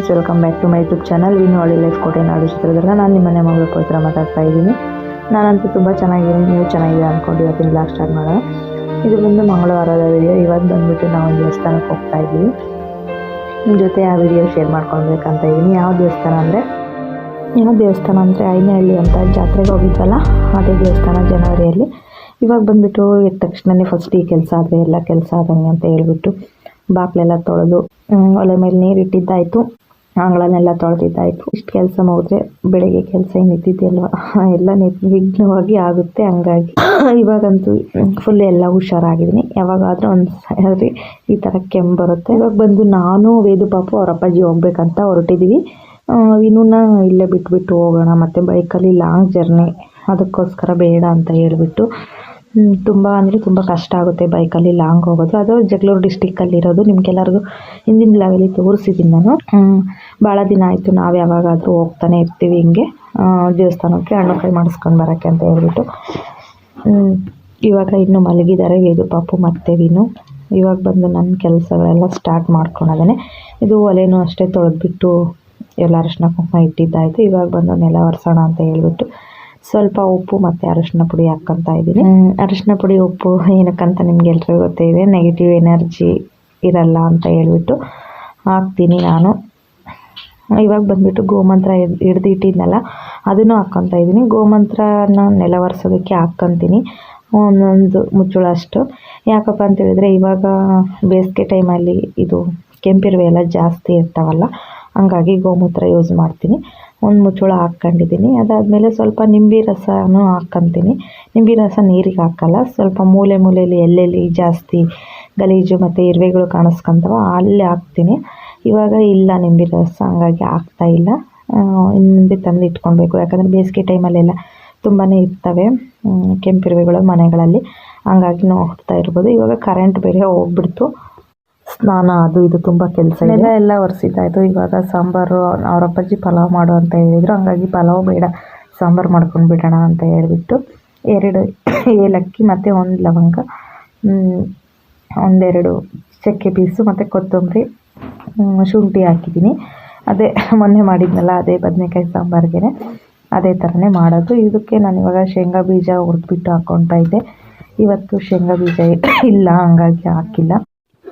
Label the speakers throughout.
Speaker 1: Friends welcome back to my YouTube channel ಇನ್ನು ಹಳ್ಳಿ life ಕೋಟೆ ನಾಡು ಚಿತ್ರದುರ್ಗ ನಾನು ನಿಮ್ಮ ಮನೆ ಮಗಳು ಪವಿತ್ರ ಮಾತಾಡ್ತಾ ಇದ್ದೀನಿ. ನಾನಂತೂ ತುಂಬ ಚೆನ್ನಾಗಿದ್ದೀನಿ, ನೀವು ಚೆನ್ನಾಗಿದೆ ಅಂದ್ಕೊಂಡು ಇವತ್ತಿನ ಬ್ಲಾಗ್ ಸ್ಟಾರ್ಟ್ ಮಾಡೋಣ. ಇದು ಬಂದು ಮಂಗಳವಾರದ ವಿಡಿಯೋ ಇವತ್ತು ಬಂದುಬಿಟ್ಟು ನಾವು ದೇವಸ್ಥಾನಕ್ಕೆ ಹೋಗ್ತಾ ಇದ್ದೀವಿ. ನಿಮ್ಮ ಜೊತೆ ಆ ವಿಡಿಯೋ ಶೇರ್ ಮಾಡ್ಕೊಳ್ಬೇಕಂತ ಇದ್ದೀನಿ. ಯಾವ ದೇವಸ್ಥಾನ ಅಂದರೆ? ಏನೋ ದೇವಸ್ಥಾನ ಅಂದರೆ ಐನಹಳ್ಳಿ ಅಂತ ಜಾತ್ರೆಗೆ ಹೋಗಿದ್ವಲ್ಲ, ಅದೇ ದೇವಸ್ಥಾನ ಜನವರಿಯಲ್ಲಿ. ಇವಾಗ ಬಂದುಬಿಟ್ಟು ಎದ್ದ ತಕ್ಷಣವೇ ಫಸ್ಟ್ ಈ ಕೆಲಸ ಆದರೆ, ಎಲ್ಲ ಕೆಲಸ ಆದಂಗೆ ಅಂತ ಹೇಳ್ಬಿಟ್ಟು ಬಾಕ್ಲೆಲ್ಲ ತೊಳೆದು ಒಲೆ ಮೇಲೆ ನೀರು ಇಟ್ಟಿದ್ದಾಯಿತು ಅಂಗಳನ್ನೆಲ್ಲ ತೊಳೆದಿದ್ದಾಯಿತು. ಇಷ್ಟು ಕೆಲಸ ಮಾಡಿದ್ರೆ ಬೆಳಗ್ಗೆ ಕೆಲಸ ಏನು ಇದ್ದಿದ್ದೆಲ್ವ ಎಲ್ಲ ನಿರ್ವಿಘ್ನವಾಗಿ ಆಗುತ್ತೆ ಹಂಗಾಗಿ. ಇವಾಗಂತೂ ಫುಲ್ ಎಲ್ಲ ಹುಷಾರಾಗಿದ್ದೀನಿ. ಯಾವಾಗಾದರೂ ಒಂದು ಸಾರಿ ಈ ಥರ ಕೆಮ್ಮು ಬರುತ್ತೆ. ಇವಾಗ ಬಂದು ನಾನು ವೇದು ಪಾಪು ಅವ್ರ ಅಪ್ಪಾಜಿ ಹೋಗ್ಬೇಕಂತ ಹೊರಟಿದ್ದೀವಿ ಇನ್ನೂನ ಇಲ್ಲೇ ಬಿಟ್ಬಿಟ್ಟು ಹೋಗೋಣ, ಮತ್ತು ಬೈಕಲ್ಲಿ ಲಾಂಗ್ ಜರ್ನಿ ಅದಕ್ಕೋಸ್ಕರ ಬೇಡ ಅಂತ ಹೇಳ್ಬಿಟ್ಟು ತುಂಬ ಅಂದರೆ ತುಂಬ ಕಷ್ಟ ಆಗುತ್ತೆ ಬೈಕಲ್ಲಿ ಲಾಂಗ್ ಹೋಗೋದು. ಅದು ಜಗಳೂರು ಡಿಸ್ಟಿಕ್ಕಲ್ಲಿರೋದು ನಿಮ್ಗೆಲ್ಲರಿಗೂ ಹಿಂದಿನ ಅಲ್ಲಿ ತೋರಿಸಿದ್ದೀನಿ ನಾನು. ಭಾಳ ದಿನ ಆಯಿತು. ನಾವು ಯಾವಾಗಾದರೂ ಹೋಗ್ತಾನೆ ಇರ್ತೀವಿ ಹಿಂಗೆ. ದೇವಸ್ಥಾನಕ್ಕೆ ಹಣ್ಣು ಕೈ ಮಾಡಿಸ್ಕೊಂಡು ಬರೋಕ್ಕೆ ಅಂತ ಹೇಳ್ಬಿಟ್ಟು. ಇವಾಗ ಇನ್ನು ಮಲಗಿದ್ದಾರೆ ವೇದು ಪಾಪು ಮತ್ತೆ ವಿನು. ಇವಾಗ ಬಂದು ನನ್ನ ಕೆಲಸಗಳೆಲ್ಲ ಸ್ಟಾರ್ಟ್ ಮಾಡ್ಕೊಳೋದೇ ಇದು ಒಲೆನೂ ಅಷ್ಟೇ ತೊಳೆದ್ಬಿಟ್ಟು ಎಲ್ಲ ಅರಿಶಿನ ಕುಂಕುಮ ಇಟ್ಟಿದ್ದಾಯಿತು. ಇವಾಗ ಬಂದು ನೆಲ ಒರೆಸೋಣ ಅಂತ ಹೇಳ್ಬಿಟ್ಟು ಸ್ವಲ್ಪ ಉಪ್ಪು ಮತ್ತು ಅರಶಿನ ಪುಡಿ ಹಾಕ್ಕೊಂತ ಇದ್ದೀನಿ. ಅರಶಿನ ಪುಡಿ, ಉಪ್ಪು ಏನಕ್ಕಂತ ನಿಮ್ಗೆ ಎಲ್ರಿಗೂ ಗೊತ್ತೇ ಇದೆ ನೆಗೆಟಿವ್ ಎನರ್ಜಿ ಇರಲ್ಲ ಅಂತ ಹೇಳ್ಬಿಟ್ಟು ಹಾಕ್ತೀನಿ ನಾನು. ಇವಾಗ ಬಂದುಬಿಟ್ಟು ಗೋಮಂತ್ರ ಹಿಡ್ದು ಇಟ್ಟಿದ್ನಲ್ಲ, ಅದನ್ನು ಹಾಕ್ಕೊತಾ ಇದ್ದೀನಿ. ಗೋಮಂತ್ರನ ನೆಲ ಒರೆಸೋದಕ್ಕೆ ಹಾಕ್ಕೊಂತೀನಿ. ಒಂದೊಂದು ಮುಚ್ಚಳ ಅಷ್ಟು. ಯಾಕಪ್ಪ ಅಂತೇಳಿದರೆ ಇವಾಗ ಬೇಸಿಗೆ ಟೈಮಲ್ಲಿ ಇದು ಕೆಂಪಿರುವೆ ಎಲ್ಲ ಜಾಸ್ತಿ ಇರ್ತಾವಲ್ಲ, ಹಂಗಾಗಿ ಗೋಮೂತ್ರ ಯೂಸ್ ಮಾಡ್ತೀನಿ. ಒಂದು ಮುಚ್ಚಳ ಹಾಕ್ಕೊಂಡಿದ್ದೀನಿ ಅದಾದಮೇಲೆ ಸ್ವಲ್ಪ ನಿಂಬೆ ರಸನೂ ಹಾಕ್ಕೊತೀನಿ ನಿಂಬೆ ರಸ ನೀರಿಗೆ ಹಾಕಲ್ಲ ಸ್ವಲ್ಪ ಮೂಲೆ ಮೂಲೆಯಲ್ಲಿ ಎಲ್ಲೆಲ್ಲಿ ಜಾಸ್ತಿ ಗಲೀಜು ಮತ್ತು ಇರುವೆಗಳು ಕಾಣಿಸ್ಕೊಂತವ ಅಲ್ಲಿ ಹಾಕ್ತೀನಿ. ಇವಾಗ ಇಲ್ಲ ನಿಂಬೆ ರಸ ಹಂಗಾಗಿ ಇಲ್ಲ. ಆ, ಇನ್ನು ಮುಂದೆ ತಂದು ಇಟ್ಕೊಳ್ಬೇಕು. ಯಾಕಂದರೆ ಬೇಸಿಗೆ ಟೈಮಲ್ಲೆಲ್ಲ ತುಂಬಾ ಇರ್ತವೆ ಕೆಂಪಿರುವೆಗಳು ಮನೆಗಳಲ್ಲಿ. ಹಂಗಾಗಿ ನೋಡ್ತಾ ಇರ್ಬೋದು. ಇವಾಗ ಕರೆಂಟ್ ಬೇರೆ ಹೋಗ್ಬಿಡ್ತು. ಸ್ನಾನ, ಅದು ಇದು ತುಂಬ ಕೆಲಸ ಎಲ್ಲ ಎಲ್ಲ ಒರೆಸಿದ್ದಾಯಿತು ಇವಾಗ ಸಾಂಬಾರು ಅವರಪ್ಪಾಜಿ ಪಲಾವ್ ಮಾಡು ಅಂತ ಹೇಳಿದರು. ಹಂಗಾಗಿ ಪಲಾವ್ ಬೇಡ, ಸಾಂಬಾರು ಮಾಡ್ಕೊಂಡು ಬಿಡೋಣ ಅಂತ ಹೇಳಿಬಿಟ್ಟು ಎರಡು ಏಲಕ್ಕಿ ಮತ್ತು ಒಂದು ಲವಂಗ ಒಂದೆರಡು ಚಕ್ಕೆ ಪೀಸು ಮತ್ತು ಕೊತ್ತಂಬರಿ ಶುಂಠಿ ಹಾಕಿದ್ದೀನಿ. ಅದೇ ಮೊನ್ನೆ ಮಾಡಿದ್ನಲ್ಲ, ಅದೇ ಬದನೆಕಾಯಿ ಸಾಂಬಾರಿಗೆ ಅದೇ ಥರನೇ ಮಾಡೋದು. ಇದಕ್ಕೆ ನಾನು ಇವಾಗ ಶೇಂಗಾ ಬೀಜ ಹುರಿದ್ಬಿಟ್ಟು ಹಾಕ್ಕೊಳ್ತಾ ಇದ್ದೆ. ಇವತ್ತು ಶೇಂಗಾ ಬೀಜ ಇಲ್ಲ, ಹಂಗಾಗಿ ಹಾಕಿಲ್ಲ.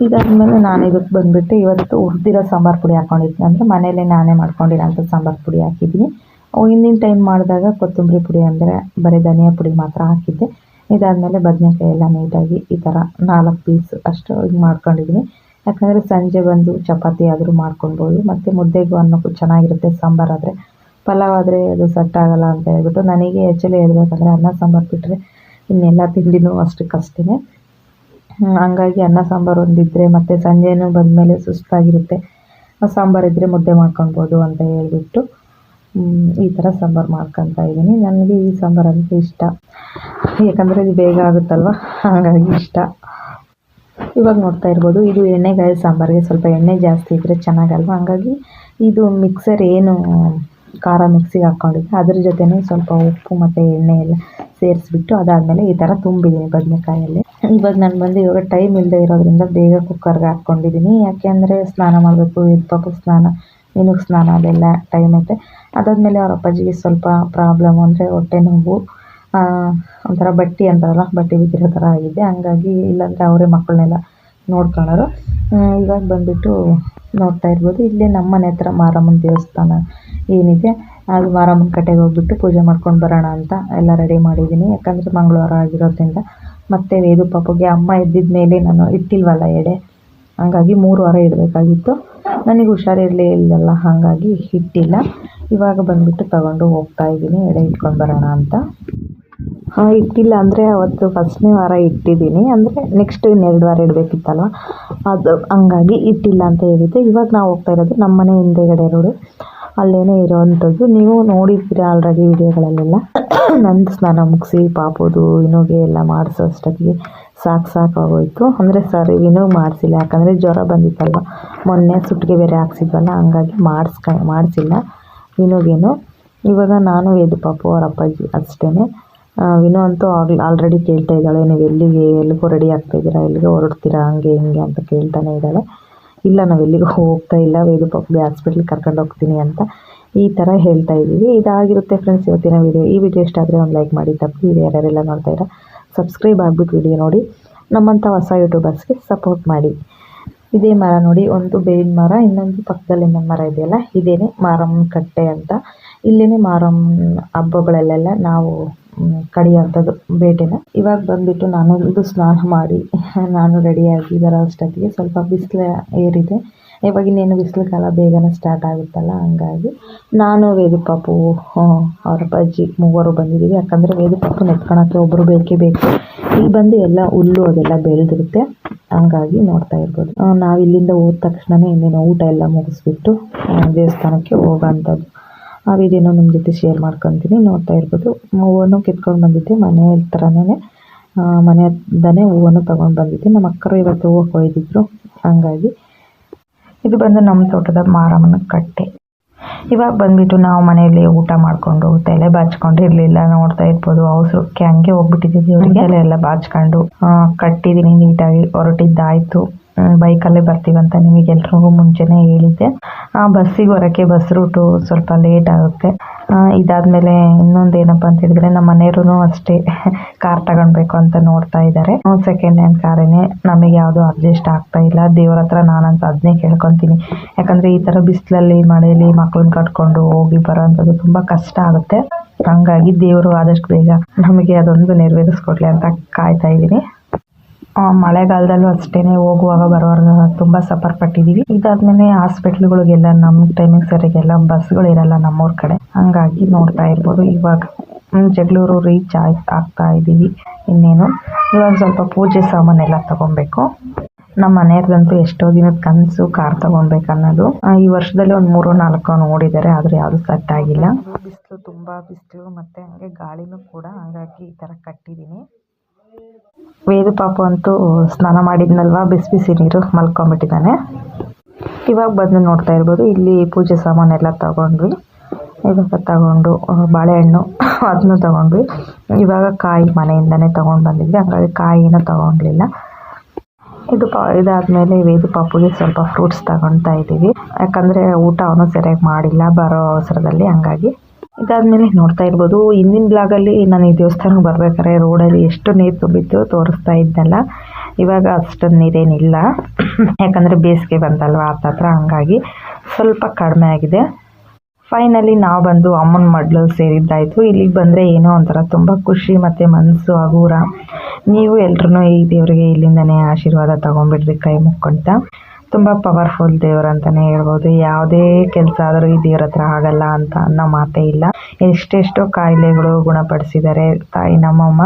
Speaker 1: ಇದಾದ್ಮೇಲೆ ನಾನು ಇದಕ್ಕೆ ಬಂದುಬಿಟ್ಟು ಇವತ್ತು ಹುರಿದಿರೋ ಸಾಂಬಾರು ಪುಡಿ ಹಾಕ್ಕೊಂಡಿದ್ದೀನಿ ಅಂದರೆ ಮನೇಲೇ ನಾನೇ ಮಾಡ್ಕೊಂಡಿರೋಂಥ ಸಾಂಬಾರು ಪುಡಿ ಹಾಕಿದ್ದೀನಿ. ಹಿಂದಿನ ಟೈಮ್ ಮಾಡಿದಾಗ ಕೊತ್ತಂಬರಿ ಪುಡಿ ಅಂದರೆ ಬರೀ ಧನಿಯಾ ಪುಡಿ ಮಾತ್ರ ಹಾಕಿದ್ದೆ. ಇದಾದಮೇಲೆ ಬದನೆಕಾಯಿ ಎಲ್ಲ ನೀಟಾಗಿ ಈ ಥರ ನಾಲ್ಕು ಪೀಸ್ ಅಷ್ಟು ಇದು ಮಾಡ್ಕೊಂಡಿದ್ದೀನಿ. ಯಾಕಂದರೆ ಸಂಜೆ ಬಂದು ಚಪಾತಿ ಆದರೂ ಮಾಡ್ಕೊಳ್ಬೋದು. ಮತ್ತು ಮುದ್ದೆಗೂ ಅನ್ನೋಕ್ಕೂ ಚೆನ್ನಾಗಿರುತ್ತೆ ಸಾಂಬಾರು ಆದರೆ. ಪಲಾವ್ ಆದರೆ ಅದು ಸೆಟ್ ಆಗಲ್ಲ ಅಂತ ಹೇಳ್ಬಿಟ್ಟು ನನಗೆ ಆ್ಯಕ್ಚುಲಿ ಹೇಳ್ಬೇಕಂದ್ರೆ ಅನ್ನ ಸಾಂಬಾರು ಬಿಟ್ಟರೆ ಇನ್ನೆಲ್ಲ ತಿಂಡಿನೂ ಅಷ್ಟಕ್ಕಷ್ಟೇ ಹಂಗಾಗಿ ಅನ್ನ ಸಾಂಬಾರು ಒಂದಿದ್ದರೆ ಮತ್ತು ಸಂಜೆನೂ ಬಂದಮೇಲೆ ಸುಸ್ತಾಗಿರುತ್ತೆ. ಆ ಸಾಂಬಾರು ಇದ್ದರೆ ಮುದ್ದೆ ಮಾಡ್ಕೊಳ್ಬೋದು ಅಂತ ಹೇಳ್ಬಿಟ್ಟು ಈ ಥರ ಸಾಂಬಾರು ಮಾಡ್ಕೊತಾ ಇದ್ದೀನಿ. ನನಗೆ ಈ ಸಾಂಬಾರು ಅಂದರೆ ಇಷ್ಟ. ಯಾಕಂದರೆ ಇದು ಬೇಗ ಆಗುತ್ತಲ್ವ? ಹಾಗಾಗಿ ಇಷ್ಟ. ಇವಾಗ ನೋಡ್ತಾ ಇರ್ಬೋದು, ಇದು ಎಣ್ಣೆಗಾಯಿ ಸಾಂಬಾರಿಗೆ ಸ್ವಲ್ಪ ಎಣ್ಣೆ ಜಾಸ್ತಿ ಇದ್ದರೆ ಚೆನ್ನಾಗಲ್ವ? ಹಂಗಾಗಿ ಇದು ಮಿಕ್ಸರ್ ಏನು ಖಾರ ಮಿಕ್ಸಿಗೆ ಹಾಕ್ಕೊಂಡಿದ್ದೆ. ಅದ್ರ ಜೊತೆನೇ ಸ್ವಲ್ಪ ಉಪ್ಪು ಮತ್ತು ಎಣ್ಣೆ ಎಲ್ಲ ಸೇರಿಸ್ಬಿಟ್ಟು ಅದಾದಮೇಲೆ ಈ ಥರ ತುಂಬಿದ್ದೀನಿ ಬದನೆಕಾಯಲ್ಲಿ. ಇವಾಗ ನಾನು ಬಂದು ಇವಾಗ ಟೈಮ್ ಇಲ್ಲದೆ ಇರೋದ್ರಿಂದ ಬೇಗ ಕುಕ್ಕರ್ಗೆ ಹಾಕ್ಕೊಂಡಿದ್ದೀನಿ. ಯಾಕೆಂದರೆ ಸ್ನಾನ ಮಾಡಬೇಕು, ಇದು ಪಾಪಕ್ಕೆ ಸ್ನಾನ ಮೀನಿಗೆ ಸ್ನಾನ ಅದೆಲ್ಲ ಟೈಮ್ ಐತೆ. ಅದಾದಮೇಲೆ ಅವ್ರ ಅಪ್ಪಾಜಿಗೆ ಸ್ವಲ್ಪ ಪ್ರಾಬ್ಲಮ್ ಅಂದರೆ ಹೊಟ್ಟೆ ನೋವು. ಒಂಥರ ಬಟ್ಟಿ ಅಂತಾರಲ್ಲ, ಬಟ್ಟೆ ಬಿದ್ದಿರೋ ಥರ ಆಗಿದೆ. ಹಂಗಾಗಿ ಇಲ್ಲಾಂದರೆ ಅವರೇ ಮಕ್ಕಳನ್ನೆಲ್ಲ ನೋಡ್ಕೊಳ್ಳೋರು. ಇವಾಗ ಬಂದ್ಬಿಟ್ಟು ನೋಡ್ತಾ ಇರ್ಬೋದು. ಇಲ್ಲೇ ನಮ್ಮ ಮನೆ ಹತ್ರ ಮಾರಮ್ಮನ ದೇವಸ್ಥಾನ ಏನಿದೆ, ಅದು ಮಾರಮ್ಮನ ಕಟ್ಟೆಗೆ ಹೋಗ್ಬಿಟ್ಟು ಪೂಜೆ ಮಾಡ್ಕೊಂಡು ಬರೋಣ ಅಂತ ಎಲ್ಲ ರೆಡಿ ಮಾಡಿದ್ದೀನಿ. ಯಾಕಂದರೆ ಮಂಗಳವಾರ ಆಗಿರೋದ್ರಿಂದ. ಮತ್ತೆ ವೇದು ಪಾಪಗೆ ಅಮ್ಮ ಎದ್ದಿದ ಮೇಲೆ ನಾನು ಇಟ್ಟಿಲ್ವಲ್ಲ ಎಡೆ. ಹಾಗಾಗಿ ಮೂರು ವಾರ ಇಡಬೇಕಾಗಿತ್ತು. ನನಗೆ ಹುಷಾರಿರಲಿಲ್ಲಲ್ಲ ಹಾಗಾಗಿ ಇಟ್ಟಿಲ್ಲ. ಇವಾಗ ಬಂದುಬಿಟ್ಟು ತಗೊಂಡು ಹೋಗ್ತಾ ಇದ್ದೀನಿ, ಎಡೆ ಇಟ್ಕೊಂಡು ಬರೋಣ ಅಂತ. ಇಟ್ಟಿಲ್ಲ ಅಂದರೆ ಅವತ್ತು ಫಸ್ಟ್ನೇ ವಾರ ಇಟ್ಟಿದ್ದೀನಿ. ಅಂದರೆ ನೆಕ್ಸ್ಟ್ ಇನ್ನೆರಡು ವಾರ ಇಡಬೇಕಿತ್ತಲ್ವ? ಅದು ಹಂಗಾಗಿ ಇಟ್ಟಿಲ್ಲ ಅಂತ ಹೇಳಿದ್ದೆ. ಇವಾಗ ನಾವು ಹೋಗ್ತಾ ಇರೋದು ನಮ್ಮ ಮನೆ ಹಿಂದೆಗಡೆ ರೋಡು ಅಲ್ಲೇನೇ ಇರೋವಂಥದ್ದು. ನೀವು ನೋಡಿದ್ದೀರ ಆಲ್ರೆಡಿ ವಿಡಿಯೋಗಳಲ್ಲೆಲ್ಲ? ನಂದು ಸ್ನಾನ ಮುಗಿಸಿ, ಪಾಪದು, ವಿನೋಗೆ ಎಲ್ಲ ಮಾಡಿಸೋ ಅಷ್ಟೊತ್ತಿಗೆ ಸಾಕು ಸಾಕಾಗೋಯ್ತು ಅಂದರೆ ಸರಿ, ವಿನೋ ಮಾಡಿಸಿಲ್ಲ. ಯಾಕಂದರೆ ಜ್ವರ ಬಂದಿತ್ತಲ್ವ? ಮೊನ್ನೆ ಸುಟ್ಟಿಗೆ ಬೇರೆ ಹಾಕ್ಸಿದ್ವಲ್ಲ, ಹಂಗಾಗಿ ಮಾಡಿಸ್ಕ, ಮಾಡಿಸಿಲ್ಲ. ವಿನೋಗೇನು. ಇವಾಗ ನಾನು, ವೇದು ಪಾಪು ಅವರ ಅಪ್ಪಾಜಿ ಅಷ್ಟೇ ವಿನು ಅಂತೂ ಆಗ್ಲಿ ಆಲ್ರೆಡಿ ಕೇಳ್ತಾ ಇದ್ದಾಳೆ. ನೀವು ಎಲ್ಲಿಗೆ, ಎಲ್ಲಿಗೋ ರೆಡಿ ಆಗ್ತಾ ಇದ್ದೀರಾ? ಎಲ್ಲಿಗೆ ಹೊರಡ್ತೀರಾ? ಹಂಗೆ, ಹಿಂಗೆ ಅಂತ ಕೇಳ್ತಾನೆ ಇದ್ದಾಳೆ. ಇಲ್ಲ, ನಾವು ಎಲ್ಲಿಗೂ ಹೋಗ್ತಾ ಇಲ್ಲ. ವೇದು ಪಾಪ್ಗೆ ಹಾಸ್ಪಿಟ್ಲಿಗೆ ಕರ್ಕೊಂಡು ಹೋಗ್ತೀನಿ ಅಂತ ಈ ಥರ ಹೇಳ್ತಾ ಇದ್ದೀವಿ. ಇದಾಗಿರುತ್ತೆ ಫ್ರೆಂಡ್ಸ್ ಇವತ್ತಿನ ವೀಡಿಯೋ ಈ ವಿಡಿಯೋ ಇಷ್ಟ ಆದರೆ ಒಂದು ಲೈಕ್ ಮಾಡಿ. ತಪ್ಪು ಯಾರ್ಯಾರೆಲ್ಲ ನೋಡ್ತಾ ಇರೋ ಸಬ್ಸ್ಕ್ರೈಬ್ ಆಗ್ಬಿಟ್ಟು ವಿಡಿಯೋ ನೋಡಿ. ನಮ್ಮಂಥ ಹೊಸ ಯೂಟ್ಯೂಬರ್ಸ್ಗೆ ಸಪೋರ್ಟ್ ಮಾಡಿ. ಇದೇ ಮರ ನೋಡಿ, ಒಂದು ಬೇವಿನ ಮರ, ಇನ್ನೊಂದು ಪಕ್ಕದಲ್ಲಿ ಇನ್ನೊಂದು ಮರ ಇದೆಯಲ್ಲ, ಇದೇನೆ ಮಾರಮ್ಮನ ಕಟ್ಟೆ ಅಂತ. ಇಲ್ಲೇ ಮಾರಮ್ಮನ ಹಬ್ಬಗಳಲ್ಲೆಲ್ಲ ನಾವು ಮ್, ಕಡಿಯೋಂಥದ್ದು ಬೇಟೆನ. ಇವಾಗ ಬಂದುಬಿಟ್ಟು ನಾನು ಇದು ಸ್ನಾನ ಮಾಡಿ ನಾನು ರೆಡಿಯಾಗಿ ಬರೋ ಅಷ್ಟೊತ್ತಿಗೆ ಸ್ವಲ್ಪ ಬಿಸಿಲು ಏರಿದೆ. ಇವಾಗ ಇನ್ನೇನು ಬಿಸಿಲು ಕಾಲ ಬೇಗನೆ ಸ್ಟಾರ್ಟ್ ಆಗುತ್ತಲ್ಲ ಹಂಗಾಗಿ ನಾನು ವೇದು ಪಾಪು ಅವ್ರ ಅಜ್ಜಿ ಮೂವರು ಬಂದಿದ್ದೀವಿ. ಯಾಕಂದರೆ ವೇದು ಪಾಪು ನೆತ್ಕೊಳಕ್ಕೆ ಒಬ್ಬರು ಬೇಕೇ ಬೇಕು. ಇಲ್ಲಿ ಬಂದು ಎಲ್ಲ ಹುಲ್ಲು ಅದೆಲ್ಲ ಬೆಳೆದಿರುತ್ತೆ. ಹಂಗಾಗಿ ನೋಡ್ತಾ ಇರ್ಬೋದು. ನಾವು ಇಲ್ಲಿಂದ ಹೋದ ತಕ್ಷಣನೇ ಇನ್ನೇನು ಊಟ ಎಲ್ಲ ಮುಗಿಸ್ಬಿಟ್ಟು ದೇವಸ್ಥಾನಕ್ಕೆ ಹೋಗೋಂಥದ್ದು ಆ ವಿಡಿಯೋನ ನಿಮ್ಮ ಜೊತೆ ಶೇರ್ ಮಾಡ್ಕೊತೀನಿ. ನೋಡ್ತಾ ಇರ್ಬೋದು. ಹೂವನ್ನು ಕಿತ್ಕೊಂಡು ಬಂದಿದ್ದೆ ಮನೆ ಥರನೇ ಮನೆಯಿಂದನೇ ಹೂವನ್ನು ತೊಗೊಂಡು ಬಂದಿದ್ದೆ. ನಮ್ಮ ಅಕ್ಕರು ಇವತ್ತು ಹೂವು ಕೊಯ್ದಿದ್ರು. ಹಂಗಾಗಿ ಇದು ಬಂದು ನಮ್ಮ ತೋಟದ ಮಾರಮ್ಮನ ಕಟ್ಟೆ. ಇವಾಗ ಬಂದ್ಬಿಟ್ಟು ನಾವು ಮನೆಯಲ್ಲಿ ಊಟ ಮಾಡಿಕೊಂಡು ತಲೆ ಬಾಚ್ಕೊಂಡು ಇರಲಿಲ್ಲ. ನೋಡ್ತಾ ಇರ್ಬೋದು ಅವಸರಕ್ಕೆ ಹಂಗೆ ಹೋಗ್ಬಿಟ್ಟಿದ್ದೀವಿ ಅವ್ರಿಗೆ ತಲೆ ಎಲ್ಲ ಬಾಚ್ಕೊಂಡು ಕಟ್ಟಿದ್ದೀನಿ ನೀಟಾಗಿ ಹೊರಟಿದ್ದಾಯ್ತು. ಬೈಕಲ್ಲೇ ಬರ್ತೀವಂತ ನಿಮಗೆಲ್ರಿಗೂ ಮುಂಚೆನೇ ಹೇಳಿದ್ದೆ. ಬಸ್ಸಿಗೆ ಬರೋಕ್ಕೆ ಬಸ್ ರೂಟು ಸ್ವಲ್ಪ ಲೇಟ್ ಆಗುತ್ತೆ. ಇದಾದ್ಮೇಲೆ ಇನ್ನೊಂದು ಏನಪ್ಪ ಅಂತ ಹೇಳಿದ್ರೆ ನಮ್ಮ ಮನೆಯವರು ಅಷ್ಟೇ ಕಾರ್ ತಗೊಳ್ಬೇಕು ಅಂತ ನೋಡ್ತಾ ಇದ್ದಾರೆ. ಸೆಕೆಂಡ್ ಹ್ಯಾಂಡ್ ಕಾರೇನೆ ನಮಗೆ ಯಾವುದು ಅಡ್ಜಸ್ಟ್ ಆಗ್ತಾ ಇಲ್ಲ. ದೇವ್ರ ಹತ್ರ ನಾನಂತ ಅದನ್ನೇ ಕೇಳ್ಕೊತೀನಿ. ಯಾಕಂದ್ರೆ ಈ ಥರ ಬಿಸಿಲಲ್ಲಿ ಮಳೆಯಲ್ಲಿ ಮಕ್ಕಳನ್ನ ಕಟ್ಕೊಂಡು ಹೋಗಿ ಬರೋವಂಥದ್ದು ತುಂಬ ಕಷ್ಟ ಆಗುತ್ತೆ. ಹಂಗಾಗಿ ದೇವರು ಆದಷ್ಟು ಬೇಗ ನಮಗೆ ಅದೊಂದು ನೆರವೇರಿಸ್ಕೊಡ್ಲಿ ಅಂತ ಕಾಯ್ತಾ ಇದ್ದೀನಿ. ಮಳೆಗಾಲದಲ್ಲೂ ಅಷ್ಟೇನೆ ಹೋಗುವಾಗ ಬರುವಾಗ ತುಂಬ ಸಫರ್ ಪಟ್ಟಿದೀವಿ. ಇದಾದ್ಮೇಲೆ ಹಾಸ್ಪಿಟ್ಲ್ಗಳಿಗೆಲ್ಲ ನಮ್ಮ ಟೈಮಿಂಗ್ ಸರಿಗೆಲ್ಲ ಬಸ್ಗಳು ಇರಲ್ಲ ನಮ್ಮೂರ ಕಡೆ. ಹಂಗಾಗಿ ನೋಡ್ತಾ ಇರ್ಬೋದು. ಇವಾಗ ಜಗಳೂರು ರೀಚ್ ಆಯ್ ಆಗ್ತಾ ಇದ್ದೀವಿ ಇನ್ನೇನು? ಇವಾಗ ಸ್ವಲ್ಪ ಪೂಜೆ ಸಾಮಾನೆಲ್ಲ ತಗೊಬೇಕು. ನಮ್ಮ ಮನೆಯವ್ರದಂತೂ ಎಷ್ಟೋ ದಿನದ ಕನಸು ಕಾರ್ ತಗೊಬೇಕು ಅನ್ನೋದು. ಈ ವರ್ಷದಲ್ಲಿ ಒಂದು ಮೂರು ನಾಲ್ಕು ನೋಡಿದ್ದಾರೆ ಆದ್ರೆ ಯಾವುದು ಸೆಟ್ ಆಗಿಲ್ಲ. ಬಿಸಿಲು ತುಂಬಾ, ಬಿಸಿಲು ಮತ್ತೆ ಹಂಗೆ ಗಾಳಿನೂ ಕೂಡ, ಹಂಗಾಗಿ ಈ ತರ ಕಟ್ಟಿದ್ದೀನಿ ವೇದು ಪಾಪ ಅಂತೂ ಸ್ನಾನ ಮಾಡಿದ್ನಲ್ವಾ? ಬಿಸಿ ಬಿಸಿ ನೀರು ಮಲ್ಕೊಂಬಿಟ್ಟಿದ್ದಾನೆ ಇವಾಗ ಬಂದು ನೋಡ್ತಾ ಇರ್ಬೋದು. ಇಲ್ಲಿ ಪೂಜೆ ಸಾಮಾನೆಲ್ಲ ತಗೊಂಡ್ವಿ. ಇವಾಗ ತಗೊಂಡು ಬಾಳೆಹಣ್ಣು ಅದನ್ನು ತಗೊಂಡ್ವಿ. ಇವಾಗ ಕಾಯಿ ಮನೆಯಿಂದನೇ ತಗೊಂಡು ಬಂದಿದ್ವಿ. ಹಂಗಾಗಿ ಕಾಯಿನೂ ತಗೊಂಡ್ಲಿಲ್ಲ. ಇದು ಪಾ, ಇದಾದಮೇಲೆ ವೇದು ಪಾಪುಗೆ ಸ್ವಲ್ಪ ಫ್ರೂಟ್ಸ್ ತಗೊಳ್ತಾ ಇದ್ದೀವಿ. ಯಾಕಂದರೆ ಊಟ ಅವನು ಸರಿಯಾಗಿ ಮಾಡಿಲ್ಲ ಬರೋ ಅವಸರದಲ್ಲಿ. ಹಂಗಾಗಿ ಇದಾದ್ಮೇಲೆ ನೋಡ್ತಾ ಇರ್ಬೋದು, ಹಿಂದಿನ ಬ್ಲಾಗಲ್ಲಿ ನಾನು ಈ ದೇವಸ್ಥಾನಕ್ಕೆ ಬರ್ಬೇಕಾದ್ರೆ ರೋಡಲ್ಲಿ ಎಷ್ಟು ನೀರು ತುಂಬಿತ್ತು ತೋರಿಸ್ತಾ ಇದ್ದಲ್ಲ. ಇವಾಗ ಅಷ್ಟೊಂದು ನೀರೇನಿಲ್ಲ. ಯಾಕಂದರೆ ಬೇಸಿಗೆ ಬಂತಲ್ವ ಹತ್ರ ಹಂಗಾಗಿ ಸ್ವಲ್ಪ ಕಡಿಮೆ ಆಗಿದೆ. ಫೈನಲಿ ನಾವು ಬಂದು ಅಮ್ಮನ ಮಡ್ಲು ಸೇರಿದ್ದಾಯಿತು. ಇಲ್ಲಿಗೆ ಬಂದರೆ ಏನೋ ಒಂಥರ ತುಂಬ ಖುಷಿ ಮತ್ತು ಮನಸ್ಸು ಹಗೂರ. ನೀವು ಎಲ್ರೂ ಈ ದೇವರಿಗೆ ಇಲ್ಲಿಂದನೇ ಆಶೀರ್ವಾದ ತೊಗೊಂಬಿಡ್ರಿ ಕೈ ಮುಕ್ಕೊಂತ ತುಂಬ ಪವರ್ಫುಲ್ ದೇವರು ಅಂತಲೇ ಹೇಳ್ಬೋದು. ಯಾವುದೇ ಕೆಲಸ ಆದರೂ ಈ ದೇವ್ರ ಹತ್ರ ಆಗಲ್ಲ ಅಂತ ಅನ್ನೋ ಮಾತೇ ಇಲ್ಲ. ಎಷ್ಟೆಷ್ಟೋ ಕಾಯಿಲೆಗಳು ಗುಣಪಡಿಸಿದ್ದಾರೆ ತಾಯಿ, ನಮ್ಮಮ್ಮ.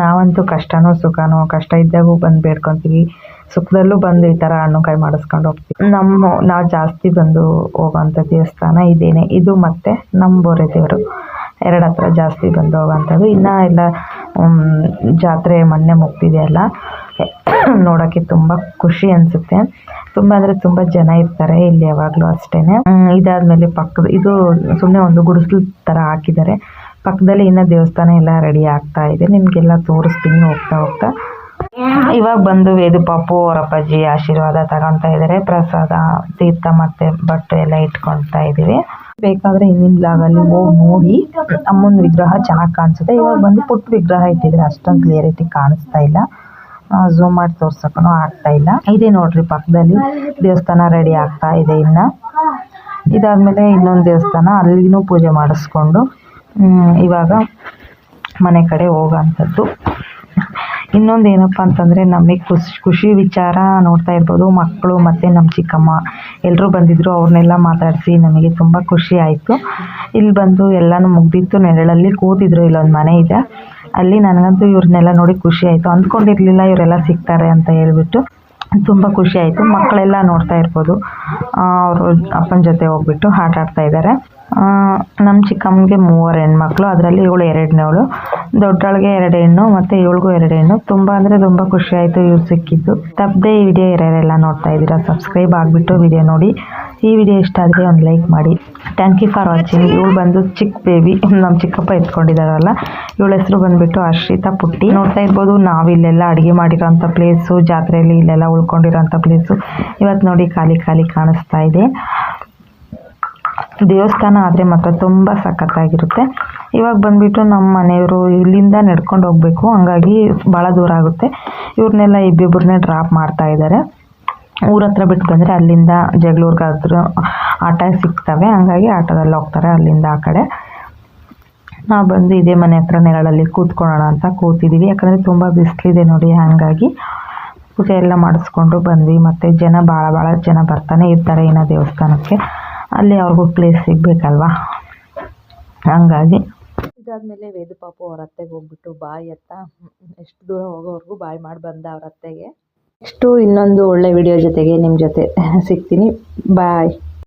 Speaker 1: ನಾವಂತೂ ಕಷ್ಟನೋ ಸುಖನೋ, ಕಷ್ಟ ಇದ್ದಾಗೂ ಬಂದು ಬೇಡ್ಕೊತೀವಿ. ಸುಖದಲ್ಲೂ ಬಂದು ಈ ಥರ ಹಣ್ಣು ಕಾಯಿ ಮಾಡಿಸ್ಕೊಂಡು ಹೋಗ್ತೀವಿ. ನಮ್ಮ ನಾವು ಜಾಸ್ತಿ ಬಂದು ಹೋಗೋವಂಥ ದೇವಸ್ಥಾನ ಇದೇನೆ. ಇದು ಮತ್ತೆ ನಮ್ಮ ಬೋರೆ ದೇವರು. ಎರಡು ಹತ್ರ ಜಾಸ್ತಿ ಬಂದು ಹೋಗೋವಂಥದ್ದು. ಇನ್ನು ಎಲ್ಲ ಜಾತ್ರೆ ಮೊನ್ನೆ ಮುಗ್ದಿದೆಯಲ್ಲ ನೋಡೋಕ್ಕೆ ತುಂಬ ಖುಷಿ ಅನಿಸುತ್ತೆ. ತುಂಬ ಅಂದರೆ ತುಂಬ ಜನ ಇರ್ತಾರೆ ಇಲ್ಲಿ ಯಾವಾಗಲೂ ಅಷ್ಟೇ ಇದಾದಮೇಲೆ ಪಕ್ಕದ, ಇದು ಸುಮ್ಮನೆ ಒಂದು ಗುಡಿಸಲು ಥರ ಹಾಕಿದ್ದಾರೆ. ಪಕ್ಕದಲ್ಲಿ ಇನ್ನೂ ದೇವಸ್ಥಾನ ಎಲ್ಲ ರೆಡಿ ಆಗ್ತಾ ಇದೆ. ನಿಮಗೆಲ್ಲ ತೋರಿಸ್ತೀನಿ ಹೋಗ್ತಾ ಹೋಗ್ತಾ. ಇವಾಗ ಬಂದು ವೇದು ಪಾಪು ಅವರ ಅಪ್ಪಾಜಿ ಆಶೀರ್ವಾದ ತಗೊಂತ ಇದ್ದಾರೆ. ಪ್ರಸಾದ, ತೀರ್ಥ ಮತ್ತೆ ಬಟ್ಟೆ ಎಲ್ಲ ಇಟ್ಕೊಳ್ತಾ ಇದ್ದೀವಿ. ಬೇಕಾದ್ರೆ ಹಿಂದಿನ ಬ್ಲಾಗಲ್ಲಿ ಹೋಗಿ ನೋಡಿ. ಅಮ್ಮನ ವಿಗ್ರಹ ಚೆನ್ನಾಗಿ ಕಾಣಿಸುತ್ತೆ. ಇವಾಗ ಬಂದು ಪುಟ್ಟ ವಿಗ್ರಹ ಇಟ್ಟಿದ್ರೆ ಅಷ್ಟೊಂದು ಕ್ಲಿಯರಿಟಿ ಕಾಣಿಸ್ತಾ ಇಲ್ಲ. ಝೂಮ್ ಮಾಡಿ ತೋರ್ಸಕ್ಕೂ ಆಗ್ತಾ ಇಲ್ಲ. ಇದೆ ನೋಡ್ರಿ ಪಕ್ಕದಲ್ಲಿ. ದೇವಸ್ಥಾನ ರೆಡಿ ಆಗ್ತಾ ಇದೆ ಇನ್ನ. ಇದಾದ್ಮೇಲೆ ಇನ್ನೊಂದು ದೇವಸ್ಥಾನ ಅಲ್ಲಿನೂ ಪೂಜೆ ಮಾಡಿಸ್ಕೊಂಡು ಇವಾಗ ಮನೆ ಕಡೆ ಹೋಗೋಂಥದ್ದು. ಇನ್ನೊಂದು ಏನಪ್ಪ ಅಂತಂದರೆ ನಮಗೆ ಖುಷಿ ಖುಷಿ ವಿಚಾರ ನೋಡ್ತಾ ಇರ್ಬೋದು. ಮಕ್ಕಳು ಮತ್ತು ನಮ್ಮ ಚಿಕ್ಕಮ್ಮ ಎಲ್ಲರೂ ಬಂದಿದ್ದರು ಅವ್ರನ್ನೆಲ್ಲ ಮಾತಾಡಿಸಿ ನಮಗೆ ತುಂಬ ಖುಷಿ ಆಯಿತು. ಇಲ್ಲಿ ಬಂದು ಎಲ್ಲನೂ ಮುಗ್ದಿತ್ತು. ನೆರಳಲ್ಲಿ ಕೂತಿದ್ರು, ಇಲ್ಲೊಂದು ಮನೆ ಇದೆ. ಅಲ್ಲಿ ನನಗಂತೂ ಇವ್ರನ್ನೆಲ್ಲ ನೋಡಿ ಖುಷಿ ಆಯಿತು. ಅಂದ್ಕೊಂಡಿರಲಿಲ್ಲ ಇವರೆಲ್ಲ ಸಿಗ್ತಾರೆ ಅಂತ ಹೇಳ್ಬಿಟ್ಟು ತುಂಬ ಖುಷಿ ಆಯಿತು. ಮಕ್ಕಳೆಲ್ಲ ನೋಡ್ತಾ ಇರ್ಬೋದು. ಅವರು ಅಪ್ಪನ ಜೊತೆ ಹೋಗ್ಬಿಟ್ಟು ಆಟ ಆಡ್ತಾ ಇದ್ದಾರೆ ನಮ್ಮ ಚಿಕ್ಕಮ್ಮಗೆ ಮೂವರು ಹೆಣ್ಮಕ್ಳು, ಅದರಲ್ಲಿ ಇವಳು ಎರಡನೇವಳು. ದೊಡ್ಡೊಳಗೆ ಎರಡು ಹೆಣ್ಣು ಮತ್ತು ಇವಳಿಗೂ ಎರಡು ಹೆಣ್ಣು. ತುಂಬ ಅಂದರೆ ತುಂಬ ಖುಷಿ ಆಯಿತು ಇವ್ರು ಸಿಕ್ಕಿದ್ದು. ತಪ್ಪದೆ ಈ ವಿಡಿಯೋ ಯಾರ್ಯಾರೆಲ್ಲ ನೋಡ್ತಾ ಇದ್ದೀರಾ ಸಬ್ಸ್ಕ್ರೈಬ್ ಆಗಿಬಿಟ್ಟು ವಿಡಿಯೋ ನೋಡಿ. ಈ ವಿಡಿಯೋ ಇಷ್ಟ ಆದರೆ ಒಂದು ಲೈಕ್ ಮಾಡಿ. ಥ್ಯಾಂಕ್ ಯು ಫಾರ್ ವಾಚಿಂಗ್ ಇವಳು ಬಂದು ಚಿಕ್ಕ ಬೇಬಿ ನಮ್ಮ ಚಿಕ್ಕಪ್ಪ ಎತ್ಕೊಂಡಿದ್ದಾರಲ್ಲ, ಇವಳ ಹೆಸರು ಬಂದುಬಿಟ್ಟು ಆಶ್ರಿತಾ ಪುಟ್ಟಿ. ನೋಡ್ತಾ ಇರ್ಬೋದು, ನಾವು ಇಲ್ಲೆಲ್ಲ ಅಡುಗೆ ಮಾಡಿರೋಂಥ ಪ್ಲೇಸು ಜಾತ್ರೆಯಲ್ಲಿ ಇಲ್ಲೆಲ್ಲ ಉಳ್ಕೊಂಡಿರೋಂಥ ಪ್ಲೇಸು ಇವತ್ತು ನೋಡಿ ಖಾಲಿ ಖಾಲಿ ಕಾಣಿಸ್ತಾ ಇದೆ. ದೇವಸ್ಥಾನ ಆದರೆ ಮಾತ್ರ ತುಂಬ ಸಖತ್ತಾಗಿರುತ್ತೆ. ಇವಾಗ ಬಂದುಬಿಟ್ಟು ನಮ್ಮ ಮನೆಯವರು ಇಲ್ಲಿಂದ ನಡ್ಕೊಂಡು ಹೋಗಬೇಕು. ಹಂಗಾಗಿ ಭಾಳ ದೂರ ಆಗುತ್ತೆ. ಇವ್ರನ್ನೆಲ್ಲ ಇಬ್ಬಿಬ್ಬರನ್ನೇ ಡ್ರಾಪ್ ಮಾಡ್ತಾ ಇದ್ದಾರೆ. ಊರ ಹತ್ರ ಬಿಟ್ಟು ಬಂದರೆ ಅಲ್ಲಿಂದ ಜಗಳೂರ್ಗಾದ್ರೂ ಆಟ ಸಿಗ್ತವೆ. ಹಂಗಾಗಿ ಆಟೋದಲ್ಲಿ ಹೋಗ್ತಾರೆ ಅಲ್ಲಿಂದ ಆ ಕಡೆ. ನಾವು ಬಂದು ಇದೇ ಮನೆ ಹತ್ರ ನೆರಳಲ್ಲಿ ಕೂತ್ಕೊಳ್ಳೋಣ ಅಂತ ಕೂತಿದ್ದೀವಿ ಯಾಕಂದರೆ ತುಂಬ ಬಿಸಿಲಿದೆ ನೋಡಿ. ಹಾಗಾಗಿ ಪೂಜೆ ಎಲ್ಲ ಮಾಡಿಸ್ಕೊಂಡು ಬಂದ್ವಿ. ಮತ್ತು ಜನ ಭಾಳ ಭಾಳ ಜನ ಬರ್ತಾನೆ ಇರ್ತಾರೆ ಇನ್ನು ದೇವಸ್ಥಾನಕ್ಕೆ. ಅಲ್ಲಿ ಅವ್ರಿಗೂ ಪ್ಲೇಸ್ ಸಿಗಬೇಕಲ್ವಾ? ಹಂಗಾಗಿ. ಇದಾದಮೇಲೆ ವೇದು ಪಾಪು ಅವ್ರ ಅತ್ತೆಗೆ ಹೋಗ್ಬಿಟ್ಟು ಬಾಯ್ ಎತ್ತ ಎಷ್ಟು ದೂರ ಹೋಗೋವರೆಗೂ ಬಾಯ್ ಮಾಡಿ ಬಂದ ಅವ್ರ ಅತ್ತೆಗೆ. ನೆಕ್ಸ್ಟು ಇನ್ನೊಂದು ಒಳ್ಳೆ ವಿಡಿಯೋ ಜೊತೆಗೆ ನಿಮ್ಮ ಜೊತೆ ಸಿಗ್ತೀನಿ. ಬಾಯ್